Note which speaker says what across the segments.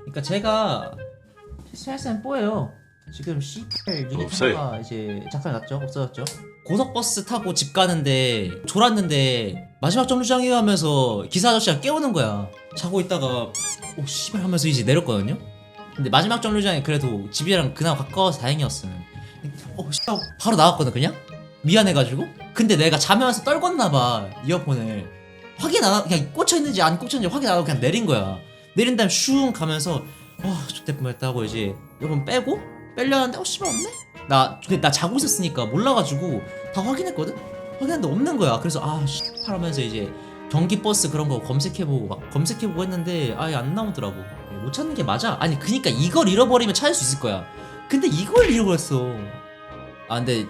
Speaker 1: 그러니까 제가 실수했으면 뽀예요. 지금 씨발 유니폼가 이제 작살 났죠? 없어졌죠? 고속버스 타고 집 가는데 졸았는데 마지막 정류장에 하면서 기사 아저씨가 깨우는 거야. 자고 있다가 오 씨발 하면서 이제 내렸거든요. 근데 마지막 정류장에 그래도 집이랑 그나마 가까워서 다행이었음. 어 씨발 바로 나왔거든 그냥 미안해가지고. 근데 내가 자면서 떨궜나봐 이어폰을 확인 안 하고 그냥 꽂혀 있는지 안 꽂혀 있는지 확인 안 하고 그냥 내린 거야. 내린 다음에 슝 가면서 와 좋대 뻔했다 하고 이제 이번 빼고 빼려는데 어 씨발 없네? 나 근데 나 자고 있었으니까 몰라가지고 다 확인했거든? 확인했는데 없는 거야 그래서 아 씨발 하면서 이제 경기버스 그런 거 검색해보고 막 검색해보고 했는데 아예 안 나오더라고 못 찾는 게 맞아? 아니 그니까 이걸 잃어버리면 찾을 수 있을 거야 근데 이걸 잃어버렸어 아 근데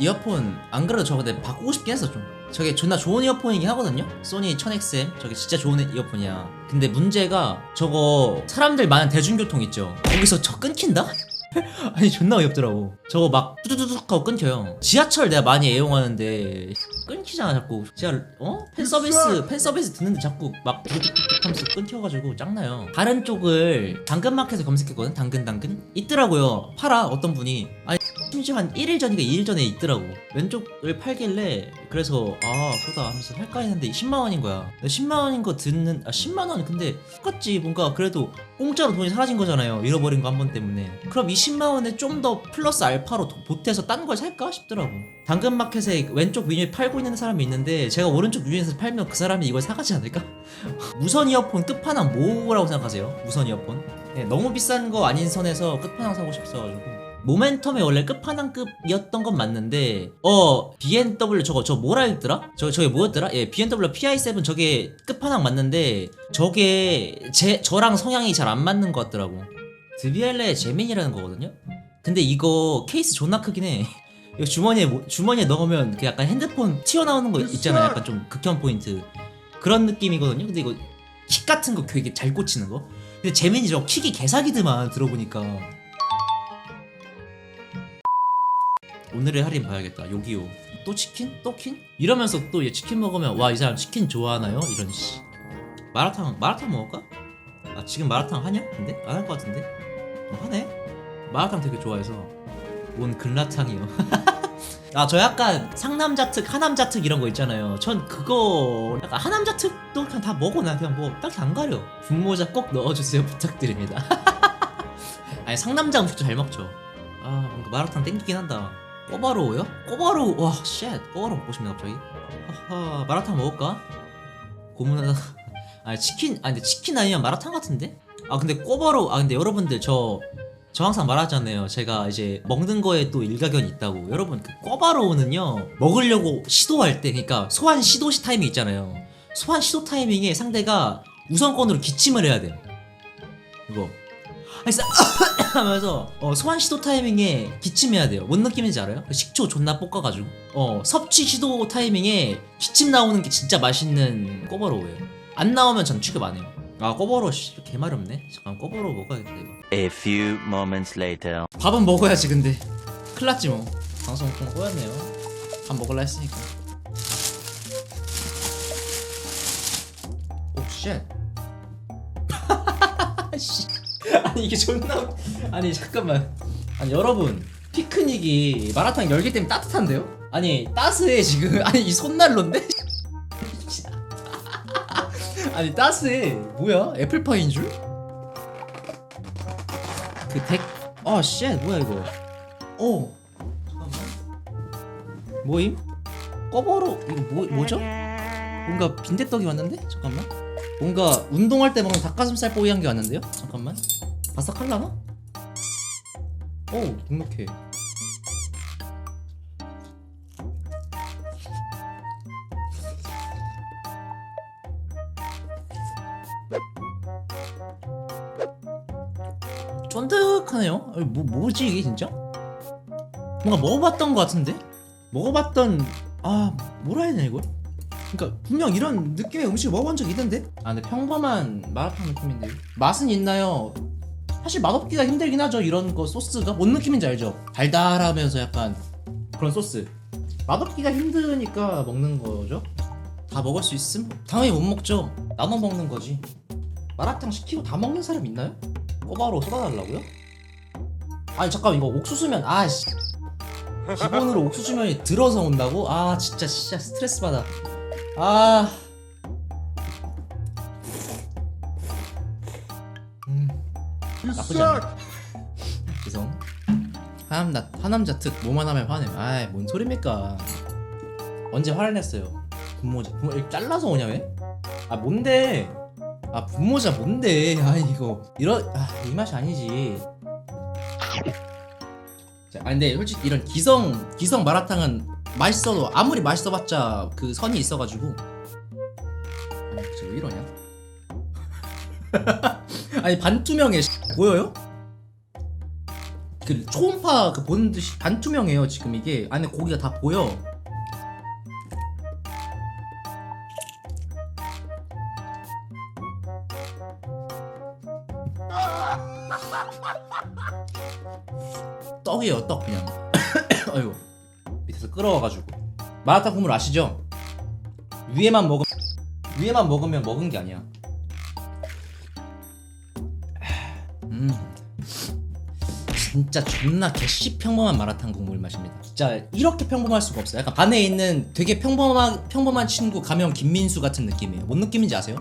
Speaker 1: 이어폰 안 그래도 저 근데 바꾸고 싶긴 했어 좀 저게 존나 좋은 이어폰이긴 하거든요? 소니 1000XM 저게 진짜 좋은 이어폰이야. 근데 문제가 저거 사람들 많은 대중교통 있죠? 거기서 저 끊긴다? 아니 존나 어이없더라고. 저거 막 뚜두두둑 하고 끊겨요. 지하철 내가 많이 애용하는데 끊기잖아 자꾸. 진짜 어? 팬서비스 팬서비스 듣는데 자꾸 막 뚜두둑 하면서 끊겨가지고 짱나요. 다른 쪽을 당근마켓에 검색했거든 당근 당근. 있더라고요. 팔아 어떤 분이. 아니 심지어 한 1일 전인가 2일 전에 있더라고. 왼쪽을 팔길래 그래서 아 그러다 하면서 살까 했는데 10만원인 거야. 10만원인 거 듣는 아 10만원 근데 똑같지. 뭔가 그래도 공짜로 돈이 사라진 거잖아요. 잃어버린 거 한 번 때문에. 그럼 이 10만 원에 좀 더 플러스 알파로 더 보태서 딴 걸 살까 싶더라고. 당근마켓에 왼쪽 메뉴에 팔고 있는 사람이 있는데 제가 오른쪽 메뉴에서 팔면 그 사람이 이걸 사가지 않을까? 무선 이어폰 끝판왕 뭐라고 생각하세요? 무선 이어폰. 네, 너무 비싼 거 아닌 선에서 끝판왕 사고 싶어가지고 모멘텀이 원래 끝판왕급이었던 건 맞는데 어 BMW 저거 저 뭐라 했더라? 저 저게 뭐였더라? 예 BMW PI7 저게 끝판왕 맞는데 저게 제 저랑 성향이 잘 안 맞는 것 같더라고 드비엘레 제민이라는 거거든요. 근데 이거 케이스 존나 크긴 해. 이거 주머니에 모- 주머니에 넣으면 그 약간 핸드폰 튀어나오는 거 있잖아요. 약간 좀 극혐 포인트 그런 느낌이거든요. 근데 이거 킥 같은 거 되게 잘 꽂히는 거. 근데 재민이 저 킥이 개사기드만 들어보니까 오늘의 할인 봐야겠다. 요기요. 또 치킨? 또 킨? 이러면서 또 얘 치킨 먹으면 와 이 사람 치킨 좋아하나요? 이런 씨. 마라탕 마라탕 먹을까? 아 지금 마라탕 하냐? 근데 안 할 것 같은데? 어, 하네. 마라탕 되게 좋아해서 뭔 글라탕이요. 아 저 약간 상남자 특, 하남자 특 이런 거 있잖아요. 전 그거 약간 하남자 특도 그냥 다 먹어 나 그냥 뭐 딱히 안 가려. 분모자 꼭 넣어주세요 부탁드립니다. 아니 상남자 음식도 잘 먹죠. 아 뭔가 마라탕 땡기긴 한다. 꼬바로우요? 꼬바로우 와 쉣. 꼬바로우 먹고 싶네 갑자기. 하하 마라탕 먹을까? 고문하다. 아니 치킨 아니 근데 치킨 아니면 마라탕 같은데? 아 근데 꼬바로우 아 근데 여러분들 저저 항상 말하잖아요. 제가 이제 먹는 거에 또 일가견이 있다고. 여러분 그 꿔바로우는요 먹으려고 시도할 때, 그러니까 소환 시도 시 타이밍 있잖아요. 소환 시도 타이밍에 상대가 우선권으로 기침을 해야 돼. 이거. 아니 싸 하면서 어, 소환 시도 타이밍에 기침해야 돼요. 뭔 느낌인지 알아요? 식초 존나 볶아가지고. 어 섭취 시도 타이밍에 기침 나오는 게 진짜 맛있는 꿔바로우예요. 안 나오면 전 취급 안 해요. 아 꿔바로우 씨 개마렵네. 잠깐 꿔바로우 먹어야겠다 이거.
Speaker 2: A few moments later.
Speaker 1: 밥은 먹어야지 근데 큰일 났지 뭐 방송 통 꼬였네요 밥 먹을라 했으니까 오 쉣 씨 아니 이게 존나 웃- 아니 잠깐만 아니 여러분 피크닉이 마라탕 열기 때문에 따뜻한데요? 아니 따스해 지금 아니 이 손난로인데? 아니 따스해 뭐야 애플파이인 줄? 그 덱, 어, 쉣, 뭐야 이거? 어, 잠깐만. 뭐임? 꺼버로 이거 뭐 뭐죠? 뭔가 빈대떡이 왔는데? 잠깐만. 뭔가 운동할 때 먹는 닭가슴살 뽀이한 게 왔는데요? 잠깐만. 바삭할라나? 오, 눅눅해. 쫀득하네요. 뭐 뭐지 이게 진짜? 뭔가 먹어봤던 것 같은데? 먹어봤던 아 뭐라 해야 되나 이걸? 그러니까 분명 이런 느낌의 음식 먹어본 적 있는데? 아 근데 평범한 마라탕 느낌인데 맛은 있나요? 사실 맛없기가 힘들긴 하죠 이런 거 소스가 뭔 느낌인지 알죠? 달달하면서 약간 그런 소스 맛없기가 힘드니까 먹는 거죠? 다 먹을 수 있음? 당연히 못 먹죠 나눠 먹는 거지 마라탕 시키고 다 먹는 사람 있나요? 꼬바로 쏟아달라고요? 아니 잠깐 이거 옥수수면 아씨 기본으로 옥수수면이 들어서 온다고? 아 진짜 진짜 스트레스 받아 아 나쁘지 않아. 죄송. 하남자 하남자 특 뭐만 하면 화내. 아이 뭔 소리입니까? 언제 화를 냈어요? 분모자. 분모 이렇게 잘라서 오냐 왜? 아 뭔데? 아 분모자 뭔데? 아 이거. 이런 아이 맛이 아니지. 자, 아 근데 솔직히 이런 기성 기성 마라탕은 맛있어도 아무리 맛있어봤자 그 선이 있어가지고. 아니 왜 이러냐 아니 반투명해 씨. 보여요? 그 초음파 그 보는 듯이 반투명해요 지금 이게 안에 고기가 다 보여 떡이에요 떡 그냥 아이고 밑에서 끓어와가지고 마라탕 국물 아시죠? 위에만 먹으 위에만 먹으면 먹은 게 아니야 음 진짜 존나 개씨 평범한 마라탕 국물 맛입니다 진짜 이렇게 평범할 수가 없어요 약간 반에 있는 되게 평범한 평범한 친구 가면 김민수 같은 느낌이에요 뭔 느낌인지 아세요?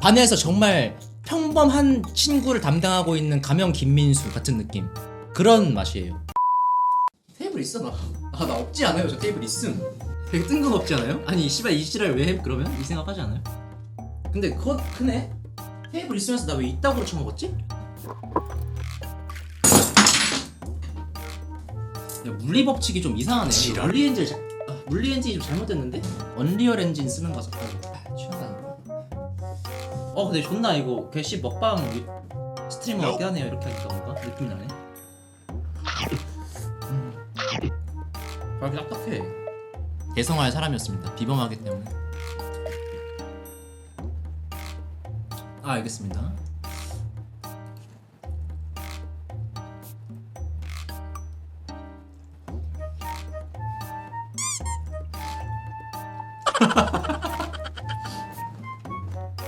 Speaker 1: 반에서 정말 평범한 친구를 담당하고 있는 가명 김민수 같은 느낌 그런 맛이에요. 테이블 있어 나. 아나 없지 않아요. 저 테이블 있음. 되게 뜬금없지 않아요? 아니 씨발 이 지랄 왜 해? 그러면 이 생각하지 않아요? 근데 그거 크네. 테이블 있으면서 나왜 이따구로 처먹었지? 야, 물리 법칙이 좀 이상하네. 이거 물리 엔진 자, 아, 물리 엔진이 좀 잘못됐는데? 언리얼 엔진 쓰는 거서 아, 취한다니까. 어 근데 존나 이거 개씨 먹방 유- 스트리머 같게 하네요. 이렇게 하니까 뭔가 느낌이 나네. 발이 딱딱해. 대성할 사람이었습니다. 비범하기 때문에. 아 알겠습니다.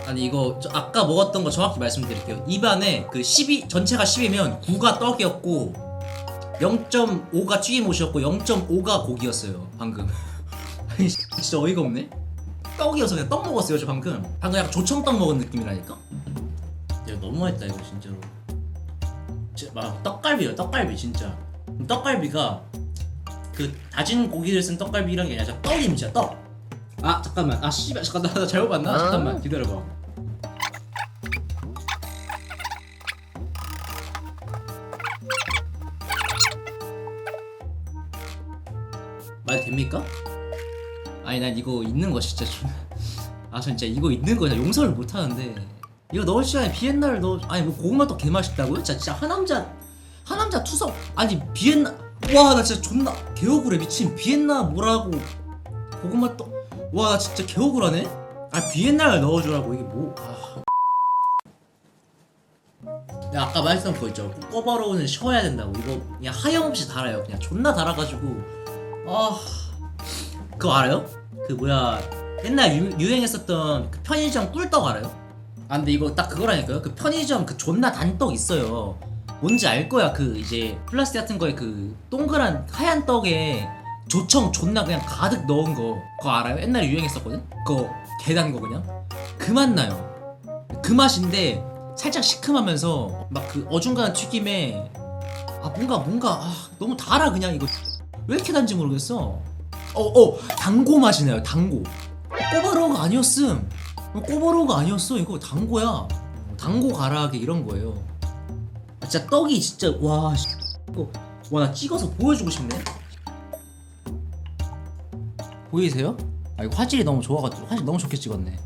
Speaker 1: 아니 이거 저 아까 먹었던 거 정확히 말씀드릴게요. 입안에 그12 전체가 10이면 9가 떡이었고 0.5가 튀김옷이었고 0.5가 고기였어요 방금. 아니 진짜 어이가 없네. 떡이어서 그냥 떡 먹었어요 저 방금. 방금 약간 조청떡 먹은 느낌이라니까? 야 너무했다 이거 진짜로. 진짜 막 떡갈비요 떡갈비 진짜. 떡갈비가 그 다진 고기를 쓴 떡갈비란 게 아니라 진짜 진짜 떡아 잠깐만. 아 씨발 잠깐 나, 나 잘못 봤나? 잠깐만 기다려봐 됩니까? 아니 난 이거 있는 거 진짜 좀... 아 진짜 이거 있는 거 진짜 용서를 못 하는데. 이거 넣을 시간에 비엔나를 넣어 아니 뭐 고구마 떡 개 맛있다고요? 진짜 진짜 하남자 하남자 투석. 아니 비엔나 와 나 진짜 존나 개억울해. 미친 비엔나 뭐라고. 고구마 떡 와 나 진짜 개억울하네. 아 비엔나를 넣어주라고. 이게 뭐 아. 내가 아까 말했던 거 있죠. 꼬바로우는 쉬어야 된다고. 이거 그냥 하염없이 달아요. 그냥 존나 달아가지고 아 그거 알아요? 그 뭐야 옛날 유, 유행했었던 그 편의점 꿀떡 알아요? 아 근데 이거 딱 그거라니까요 그 편의점 그 존나 단떡 있어요 뭔지 알 거야 그 이제 플라스틱 같은 거에 그 동그란 하얀 떡에 조청 존나 그냥 가득 넣은 거 그거 알아요? 옛날에 유행했었거든? 그거 개단 거 그냥 그 맛 나요 그 맛인데 살짝 시큼하면서 막 그 어중간한 튀김에 아 뭔가 뭔가 아, 너무 달아 그냥 이거 왜 이렇게 단지 모르겠어. 어, 어, 당고 맛이 나요, 당고. 꼬바로우가 아니었음. 꼬바로우가 아니었어, 이거 당고야. 당고 가라하게 이런 거예요. 아, 진짜 떡이 진짜, 와, 씨. 이거, 와, 나 찍어서 보여주고 싶네. 보이세요? 아, 이거 화질이 너무 좋아가지고, 화질 너무 좋게 찍었네.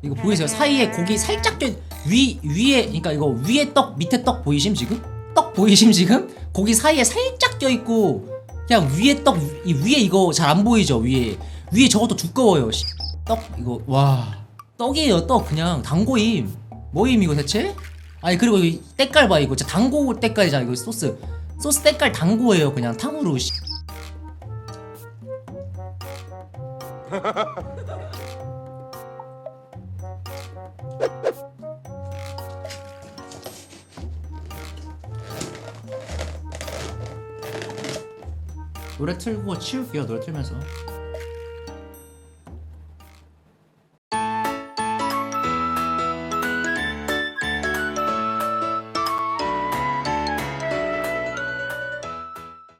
Speaker 1: 이거 보이세요? 사이에 고기 살짝 껴, 위, 위에, 그러니까 이거 위에 떡, 밑에 떡 보이심 지금? 떡 보이심 지금? 고기 사이에 살짝 껴있고, 그냥 위에 떡, 이 위에 이거 잘 안 보이죠? 위에 위에 저것도 두꺼워요. 씨. 떡 이거 와 떡이에요 떡 그냥 당고임 뭐임 이거 대체? 아니 그리고 이 때깔 봐 이거 진짜 당고 때깔이잖아 이거 소스 소스 때깔 당고예요 그냥 탕후루 씨. 노래 틀고 치울게요 노래 틀면서